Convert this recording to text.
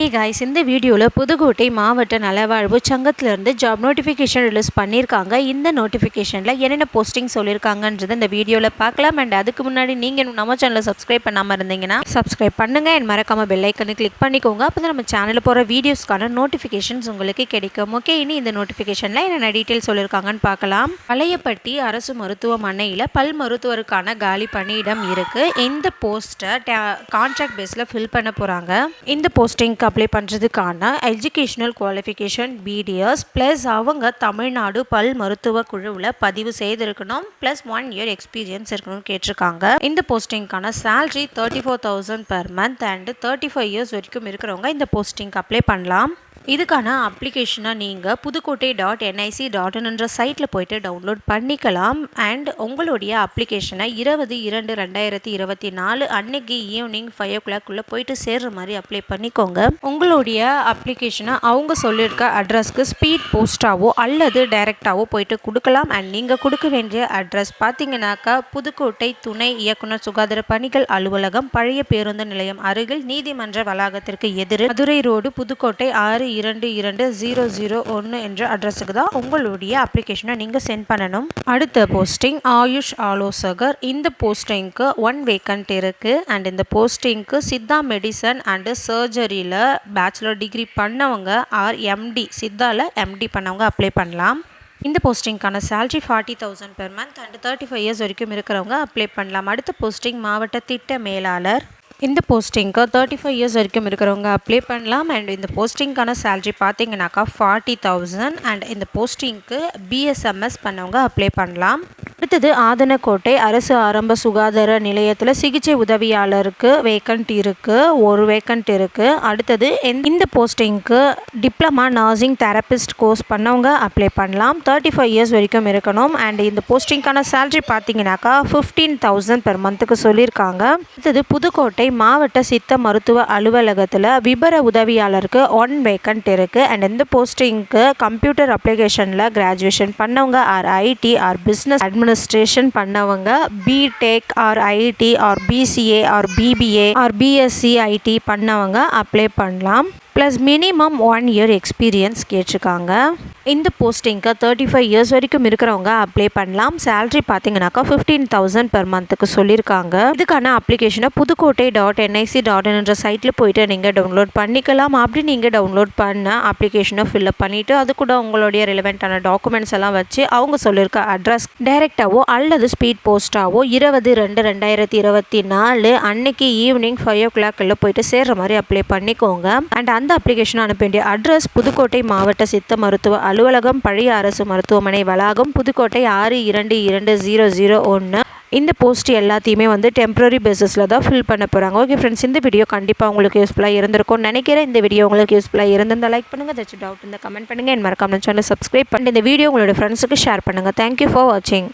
Hey guys இந்த வீடியோவில் புதுக்கோட்டை மாவட்ட நலவாழ்வு சங்கத்திலேருந்து ஜாப் நோட்டிஃபிகேஷன் ரிலீஸ் பண்ணியிருக்காங்க இந்த நோட்டிஃபிகேஷனில் என்னென்ன போஸ்டிங் சொல்லியிருக்காங்கன்றது இந்த வீடியோவில் பார்க்கலாம். அண்ட் அதுக்கு முன்னாடி நீங்கள் நம்ம சேனலை சப்ஸ்கிரைப் பண்ணாமல் இருந்தீங்கன்னா சப்ஸ்கிரைப் பண்ணுங்கள் என் மறக்காமல் பெல்லைக்கனு கிளிக் பண்ணிக்கோங்க. அப்போ நம்ம சேனலில் போகிற வீடியோஸ்க்கான நோட்டிஃபிகேஷன்ஸ் உங்களுக்கு கிடைக்கும். ஓகே இனி இந்த நோட்டிஃபிகேஷனில் என்னென்ன டீட்டெயில் சொல்லியிருக்காங்கன்னு பார்க்கலாம். பழையப்பட்டி அரசு மருத்துவமனையில் பல் மருத்துவருக்கான காலி பணியிடம் இருக்குது இந்த போஸ்ட்டை கான்ட்ராக்ட் பேஸில் ஃபில் பண்ண போகிறாங்க இந்த போஸ்டிங்க்கு அப்ளை பண்ணுறதுக்கான எஜுகேஷ்னல் குவாலிஃபிகேஷன் பிடிஎஸ் ப்ளஸ் அவங்க தமிழ்நாடு பல் மருத்துவ குழுவில் பதிவு செய்திருக்கணும். ப்ளஸ் ஒன் இயர் எக்ஸ்பீரியன்ஸ் இருக்கணும்னு கேட்டிருக்காங்க. இந்த போஸ்டிங்க்கான salary thirty four thousand per month and thirty five years வரைக்கும் இருக்கிறவங்க இந்த போஸ்டிங்க்கு அப்ளை பண்ணலாம். இதுக்கான அப்ளிகேஷனை நீங்கள் புதுக்கோட்டை டாட் என்ஐசி டாட் என்ற சைட்டில் போயிட்டு டவுன்லோட் பண்ணிக்கலாம். அண்ட் உங்களுடைய அப்ளிகேஷனை இருபது இரண்டு ரெண்டாயிரத்தி இருபத்தி நாலு அன்னைக்கு ஈவினிங் ஃபைவ் ஓ கிளாக்குள்ளே போயிட்டு சேர்ற மாதிரி அப்ளை பண்ணிக்கோங்க. உங்களுடைய அப்ளிகேஷனை அவங்க சொல்லியிருக்க அட்ரஸ்க்கு ஸ்பீட் போஸ்ட்டாகவோ அல்லது டைரெக்டாவோ போயிட்டு கொடுக்கலாம். அண்ட் நீங்கள் கொடுக்க வேண்டிய அட்ரஸ் பார்த்தீங்கன்னாக்கா புதுக்கோட்டை துணை இயக்குனர் சுகாதார பணிகள் அலுவலகம் பழைய பேருந்து நிலையம் அருகில் நீதிமன்ற வளாகத்திற்கு எதிர் மதுரை ரோடு புதுக்கோட்டை ஆறு இரண்டு இரண்டு ஜீரோ ஜீரோ ஒன்று என்ற அட்ரஸுக்கு தான் உங்களுடைய அப்ளிகேஷனை நீங்கள் சென்ட் பண்ணணும். அடுத்த போஸ்டிங் ஆயுஷ் ஆலோசகர். இந்த போஸ்டிங்க்கு ஒன் வேக்கண்ட் இருக்குது அண்ட் இந்த போஸ்டிங்க்கு சித்தா மெடிசன் அண்டு சர்ஜரியில் பேச்சுலர் டிகிரி பண்ணவங்க ஆர் எம்டி சித்தாவில் எம்டி பண்ணவங்க அப்ளை பண்ணலாம். இந்த போஸ்டிங்க்கான salary forty thousand per month and thirty five years வரைக்கும் இருக்கிறவங்க அப்ளை பண்ணலாம். அடுத்த போஸ்டிங் மாவட்ட திட்ட மேலாளர். இந்த போஸ்டிங்க்கு தேர்ட்டி ஃபைவ் இயர்ஸ் வரைக்கும் இருக்கிறவங்க அப்ளை பண்ணலாம். அண்ட் இந்த போஸ்டிங்க்கான சேல்ரி பார்த்தீங்கன்னாக்கா ஃபார்ட்டி தௌசண்ட் அண்ட் இந்த போஸ்டிங்க்கு பிஎஸ்எம்எஸ் பண்ணவங்க அப்ளை பண்ணலாம். அடுத்தது ஆதனக்கோட்டை அரசு ஆரம்ப சுகாதார நிலையத்தில் சிகிச்சை உதவியாளருக்கு வேக்கண்ட் இருக்குது ஒரு வேக்கண்ட் இருக்குது அடுத்தது இந்த போஸ்டிங்க்கு டிப்ளமா நர்சிங் தெரபிஸ்ட் கோர்ஸ் பண்ணவங்க அப்ளை பண்ணலாம். தேர்ட்டி ஃபைவ் இயர்ஸ் வரைக்கும் இருக்கணும். அண்ட் இந்த போஸ்டிங்க்கான சேல்ரி பார்த்தீங்கன்னாக்கா ஃபிஃப்டீன் தௌசண்ட் பெர் மந்த்துக்கு சொல்லியிருக்காங்க அடுத்தது புதுக்கோட்டை மாவட்ட சித்த மருத்துவ அலுவலகத்தில் விபர உதவியாளருக்கு ஒன் வேக்கண்ட் இருக்குது அண்ட் இந்த போஸ்டிங்க்கு கம்ப்யூட்டர் அப்ளிகேஷனில் கிராஜுவேஷன் பண்ணவங்க or IT or business administration பண்ணவங்க BTech or IT or BCA or BBA or BSc IT பண்ணவங்க அப்ளை பண்ணலாம். Plus minimum one year experience கேட்டிருக்காங்க. இந்த போஸ்டிங்க்கு தேர்ட்டி ஃபைவ் இயர்ஸ் வரைக்கும் இருக்கிறவங்க அப்ளை பண்ணலாம். சேல்ரி பார்த்தீங்கன்னாக்கா ஃபிஃப்டீன் தௌசண்ட் பெர் மந்த்துக்கு சொல்லியிருக்காங்க. இதுக்கான அப்ளிகேஷனை புதுக்கோட்டை டாட் என்ஐசி டாட் என்ற சைட்டில் போயிட்டு நீங்கள் டவுன்லோட் பண்ணிக்கலாம். அப்படி நீங்கள் டவுன்லோட் பண்ண அப்ளிகேஷனை ஃபில்அப் பண்ணிவிட்டு அது கூட உங்களுடைய ரிலவெண்ட்டான டாக்குமெண்ட்ஸ் எல்லாம் வச்சு அவங்க சொல்லியிருக்க அட்ரஸ் டைரெக்டாவோ அல்லது ஸ்பீட் போஸ்ட்டாவோ இருபது ரெண்டு ரெண்டாயிரத்தி இருபத்தி நாலு அன்னைக்கு ஈவினிங் ஃபைவ் ஓ கிளாக்கில் போயிட்டு சேர்ற மாதிரி அப்ளை பண்ணிக்கோங்க. அண்ட் அந்த அப்ளிகேஷன் அனுப்ப வேண்டிய அட்ரஸ் புதுக்கோட்டை மாவட்ட சித்த மருத்துவ அலுவலகம் பழைய அரசு மருத்துவமனை வளாகம் புதுக்கோட்டை ஆறு இரண்டு இரண்டு ஜீரோ ஜீரோ ஒன்று இந்த போஸ்ட் எல்லாத்தையுமே வந்து டெம்ப்ரரி பேசிஸில் தான் ஃபில் பண்ண போகிறாங்க ஓகே ஃப்ரெண்ட்ஸ் இந்த வீடியோ கண்டிப்பாக உங்களுக்கு யூஸ்ஃபுல்லாக இருந்திருக்கும் நினைக்கிறேன். இந்த வீடியோ உங்களுக்கு யூஸ்ஃபுல்லாக இருந்திருந்தால் லைக் பண்ணுங்கள் ஏதாச்சும் டவுட் இந்த கமெண்ட் பண்ணுங்கள் என் மறக்காமல் சேனல் சப்ஸ்கிரைப் பண்ணி இந்த வீடியோ உங்களோட ஃப்ரெண்ட்ஸுக்கு ஷேர் பண்ணுங்கள் தேங்க்யூ ஃபார் வாட்சிங்